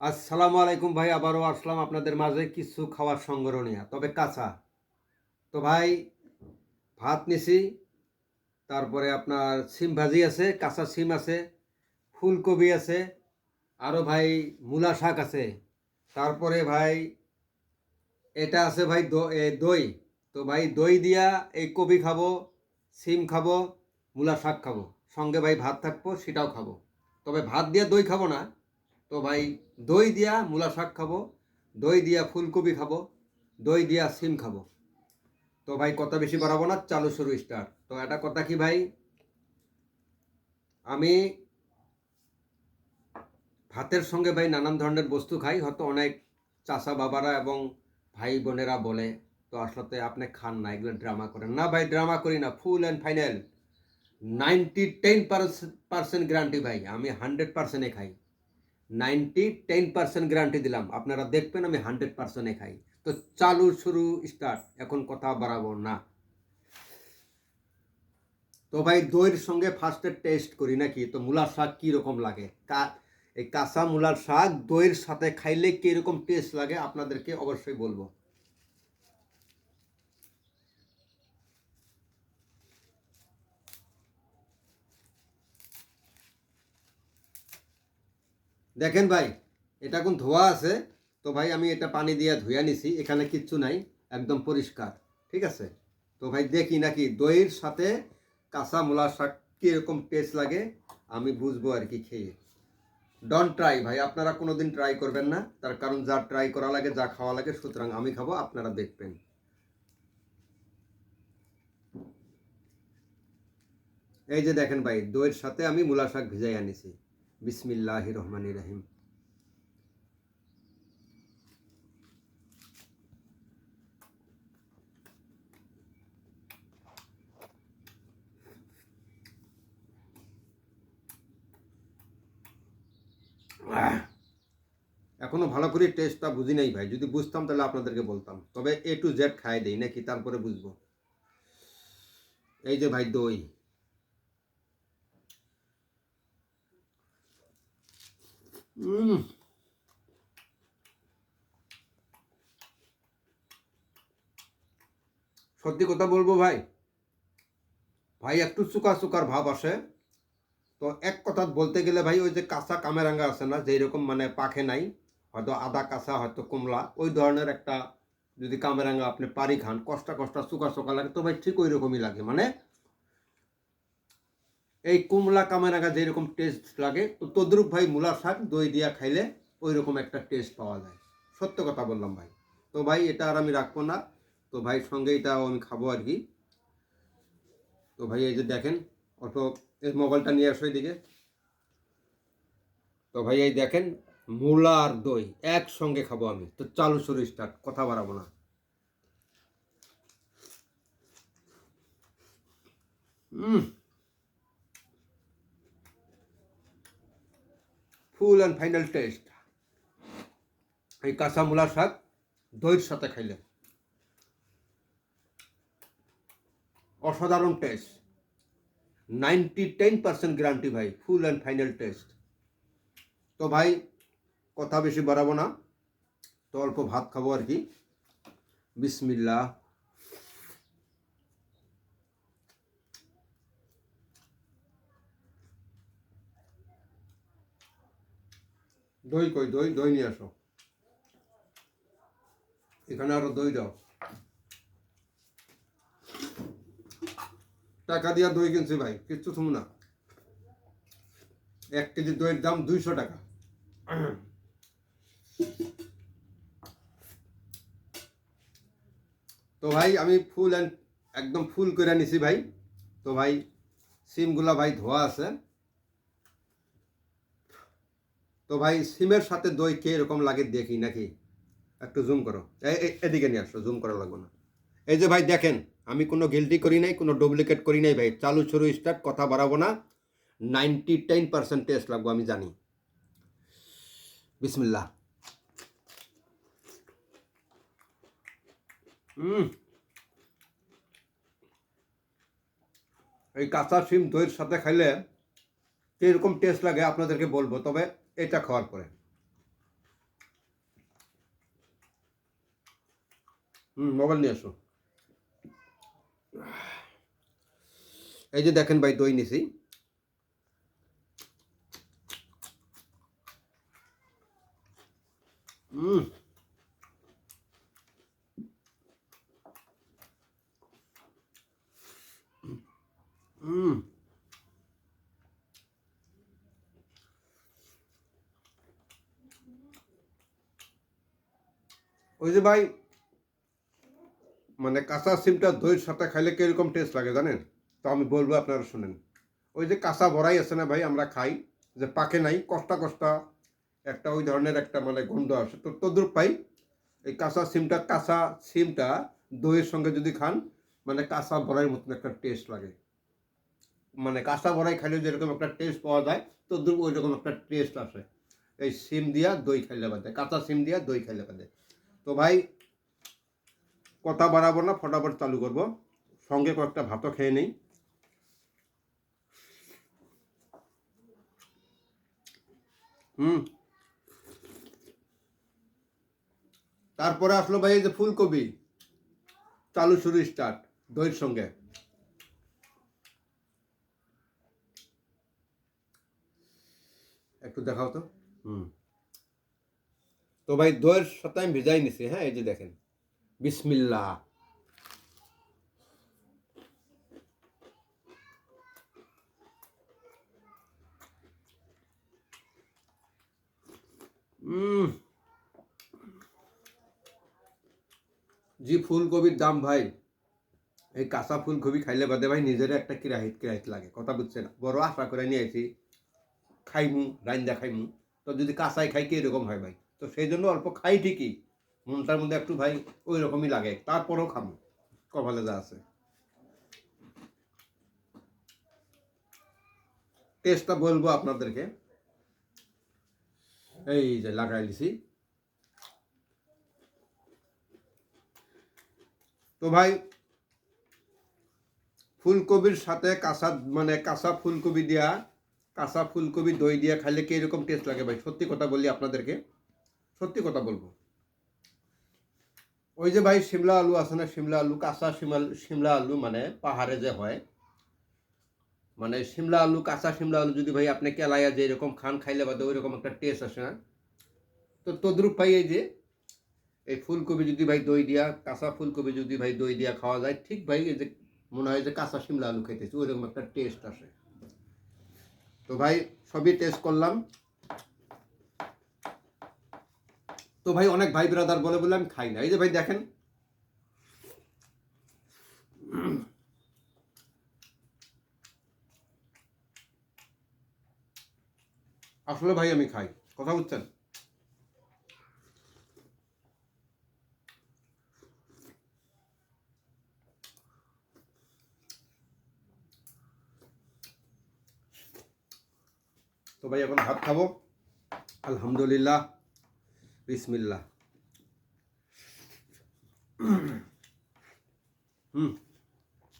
আসসালামু আলাইকুম ভাই, আবারও আসলাম আপনাদের মাঝে কিছু খাওয়ার সংগ্রহ নিয়ে। তবে কাঁচা। তো ভাই, ভাত নিছি, তারপরে আপনার সিম ভাজি আছে, কাঁচা সিম আছে, ফুলকপি আছে আরও ভাই মূলা শাক আছে। তারপরে ভাই, এটা আছে ভাই দই। তো ভাই দই দিয়া এই কপি খাব, সিম খাব, মূলা শাক খাব। সঙ্গে ভাই ভাত থাকব, সেটাও খাব। তবে ভাত দিয়ে দই খাব না তো ভাই, দই দিয়া মূলা শাক খাব, দই দিয়া ফুলকপি খাব, দই দিয়া সিম খাব। তো ভাই, কথা বেশি বাড়াবো না, চালু শুরু স্টার্ট তো এটা কথা কি ভাই? আমি ভাতের সঙ্গে ভাই নানান ধরনের বস্তু খাই, হয়তো অনেক চাষা বাবারা এবং ভাই বোনেরা বলে, তো আসলে আপনি খান না, এগুলো ড্রামা করেন। না ভাই ড্রামা করি না full and final ninety ten percent guarantee ভাই, আমি হান্ড্রেড পার্সেন্টে খাই। নাইনটি টেন পার্সেন্ট গ্যারান্টি দিলাম। আপনারা দেখবেন আমি হান্ড্রেড পার্সেন্টে খাই। তো চালু, শুরু স্টার্ট এখন কথা বাড়াবো না। তো ভাই, দইয়ের সঙ্গে ফার্স্টে টেস্ট করি নাকি? তো মূলার শাক কীরকম লাগে? কা, এই কাঁচা মূলার শাক দইয়ের সাথে খাইলে কীরকম টেস্ট লাগে? আপনাদেরকে অবশ্যই বলব। দেখেন ভাই, এটা এখন ধোয়া আছে, তো ভাই আমি এটা পানি দিয়ে ধুয়ে নিছি, এখানে কিচ্ছু নাই, একদম পরিষ্কার, ঠিক আছে? তো ভাই দেখি নাকি দইয়ের সাথে কাঁচা মূলা শাক কীরকম টেস্ট লাগে, আমি বুঝব আর কি খেয়ে। ডন ট্রাই ভাই, আপনারা কোনোদিন ট্রাই করবেন না, তার কারণ যা ট্রাই করা লাগে, যা খাওয়া লাগে, সুতরাং আমি খাব, আপনারা দেখবেন। এই যে দেখেন ভাই, দইয়ের সাথে আমি মূলা শাক ভিজাই আনিছি বিসমিল্লাহ রহমান রাহিম। এখনও ভালো করে টেস্টটা বুঝি নাই ভাই। যদি বুঝতাম তাহলে আপনাদেরকে বলতাম। তবে এ টু জেড খাই দেই, নাকি তারপরে বুঝব? এই যে ভাই দই। উম। সত্যি কথা বলব ভাই। ভাই, একটু চুকা চুকার ভাব আসে। তো এক কথা বলতে গেলে ভাই, ওই যে কাঁচা কামেরাঙ্গা আছে না যেই রকম মানে পাখে নাই, হয়তো আদা, কাঁচা, হয়তো কমলা, ওই ধরনের একটা যদি কামেরাঙ্গা আপনি পারি খান, কষ্টা কষ্টা চুকা চুকা লাগে, তো ভাই ঠিক ওই রকমই লাগে। মানে এই কুমলা কামেরাঙ্গা যেরকম টেস্ট লাগে, তো তদ্রুপ ভাই মূলা শাক, দই দিয়া খাইলে ওই রকম একটা টেস্ট পাওয়া যায়। সত্য কথা বললাম ভাই। তো ভাই, এটা আর আমি রাখব না। তো ভাই সঙ্গে এটাও আমি খাব আর কি। তো ভাই, এই যে দেখেন অল্প এই মোবাইলটা নিয়ে আসো এদিকে। তো ভাই, এই দেখেন, মূলা আর দই একসঙ্গে খাব আমি। তো চালু শুরু স্টার্ট কথা বাড়াবো না। হুম ফুল অ্যান্ড ফাইনাল টেস্ট। এই কাঁচা মূলা শাক দইয়ের সাথে খাইলে। অসাধারণ taste. Ninety ten percent guarantee ভাই, ফুল অ্যান্ড ফাইনাল টেস্ট। তো ভাই, কথা বেশি বাড়াবো না। তো অল্প ভাত খাব আর কি। বিসমিল্লা দই কই, দই দই নিয়ে আসো। এখানে আরও দই দাও। টাকা দিয়া দই কিনছি ভাই, কিচ্ছু থুম না। এক কেজি দইয়ের দাম দুইশো টাকা। তো ভাই, আমি ফুল অ্যান্ড একদম ফুল করে নিছি ভাই। তো ভাই, সিমগুলা ভাই ধোয়া আছে। তো ভাই, সিমের সাথে দই কে এরকম লাগে দেখি নাকি? একটু জুম করো। এদিকে নিয়ে আসো জুম করা লাগবে না। এই যে ভাই, দেখেন, আমি কোনো গিল্টি করি নাই, কোনো ডুপ্লিকেট করি নাই ভাই। চালু শুরু স্টার্ট কথা বাড়াবো না। নাইনটি টেন পার্সেন্ট টেস্ট লাগবো, আমি জানি। বিসমিল্লাহ। হুম এই কাঁচা সিম দইয়ের সাথে খাইলে কীরকম টেস্ট লাগে, আপনাদেরকে বলব। তবে এটা খাওয়ার পরে। হুম, মোবাইল নিয়ে আসো। এই যে দেখেন ভাই, দই নিছি। হুম। হুম। ওই যে ভাই মানে কাঁচা সিমটা দইয়ের সাথে খাইলে কীরকম টেস্ট লাগে জানেন? তো আমি বলব আপনারা শুনেন। ওই যে কাঁচা বড়াই আছে না ভাই, আমরা খাই, যে পাকে নাই, কষ্টা কষ্টা। একটা ওই ধরনের একটা মানে গন্ধ আসে। তো তদ্রুপ পাই এই কাঁচা সিমটা কাঁচা সিমটা দইয়ের সঙ্গে যদি খান মানে কাঁচা বড়াইয়ের মতন একটা টেস্ট লাগে। মানে কাঁচা বড়াই খাইলে যেরকম একটা টেস্ট পাওয়া যায়, তদ্রুপ ওই রকম একটা টেস্ট আসে। এই সিম দিয়া দই খাইলে বাদে, কাঁচা সিম দিয়া দই খাইলে বাদে। তো ভাই, কথা বাড়াবো না, ফটাফট চালু করব। সঙ্গে কয়েকটা ভাতও খেয়ে নেই। হুম। তারপরে আসলো ভাই এই যে ফুলকপি। চালু শুরু স্টার্ট দইয়ের সঙ্গে। একটু দেখাও তো। হুম। তো ভাই দইয়ের সাথে আমি ভেজাই নিছি হ্যাঁ? এই যে দেখেন। বিসমিল্লা জি, ফুলকপির দাম ভাই। এই কাঁচা ফুলকপি খাইলে বাদে ভাই নিজের একটা কিরাহিত কিরাহিত লাগে, কথা বুঝছে না বড় আশা করে নিয়ে আইছি, খাইমু, রাইন্দা খাইমু। তো যদি কাঁচাই খাই কি এরকম হয় ভাই? তো সেই জন্য অল্প খাই ঠিকই। মনটার মধ্যে একটু ভাই ওই রকমই লাগে। তারপরেও খামু কপালে যা আছে। টেস্টটা বলব আপনাদেরকে। এই যে লাগাই দিছি। তো ভাই, ফুলকপির সাথে কাঁচা মানে কাঁচা ফুলকপি দিয়া, কাঁচা ফুলকপি দই দিয়া খাইলে কি টেস্ট লাগে ভাই? সত্যি কথা বলি আপনাদেরকে। সত্যি কথা বলব। ওই যে ভাই শিমলা আলু আছে না, শিমলা আলু, কাঁচা শিমাল, শিমলা আলু মানে পাহাড়ে যে হয় মানে শিমলা আলু, কাঁচা শিমলা আলু যদি ভাই আপনি কেলাইয়া যে এরকম খান, খাইলে বাদে ওই রকম একটা টেস্ট আসে না। তো তদ্রুপ ভাই এই যে, এই ফুলকপি যদি ভাই দই দিয়া, কাঁচা ফুলকপি যদি ভাই দই দিয়া খাওয়া যায়, ঠিক ভাই এই যে মনে হয় যে কাঁচা শিমলা আলু খাইতেছি ওই রকম একটা টেস্ট আসে। তো ভাই সবই টেস্ট করলাম। তো ভাই অনেক ভাই ব্রাদার বলে বলে আমি খাই না। এই যে ভাই দেখেন। আসলে ভাই আমি খাই। কথা বুঝছেন? তো ভাই এখন ভাত খাব। আলহামদুলিল্লাহ। বিসমিল্লাহ।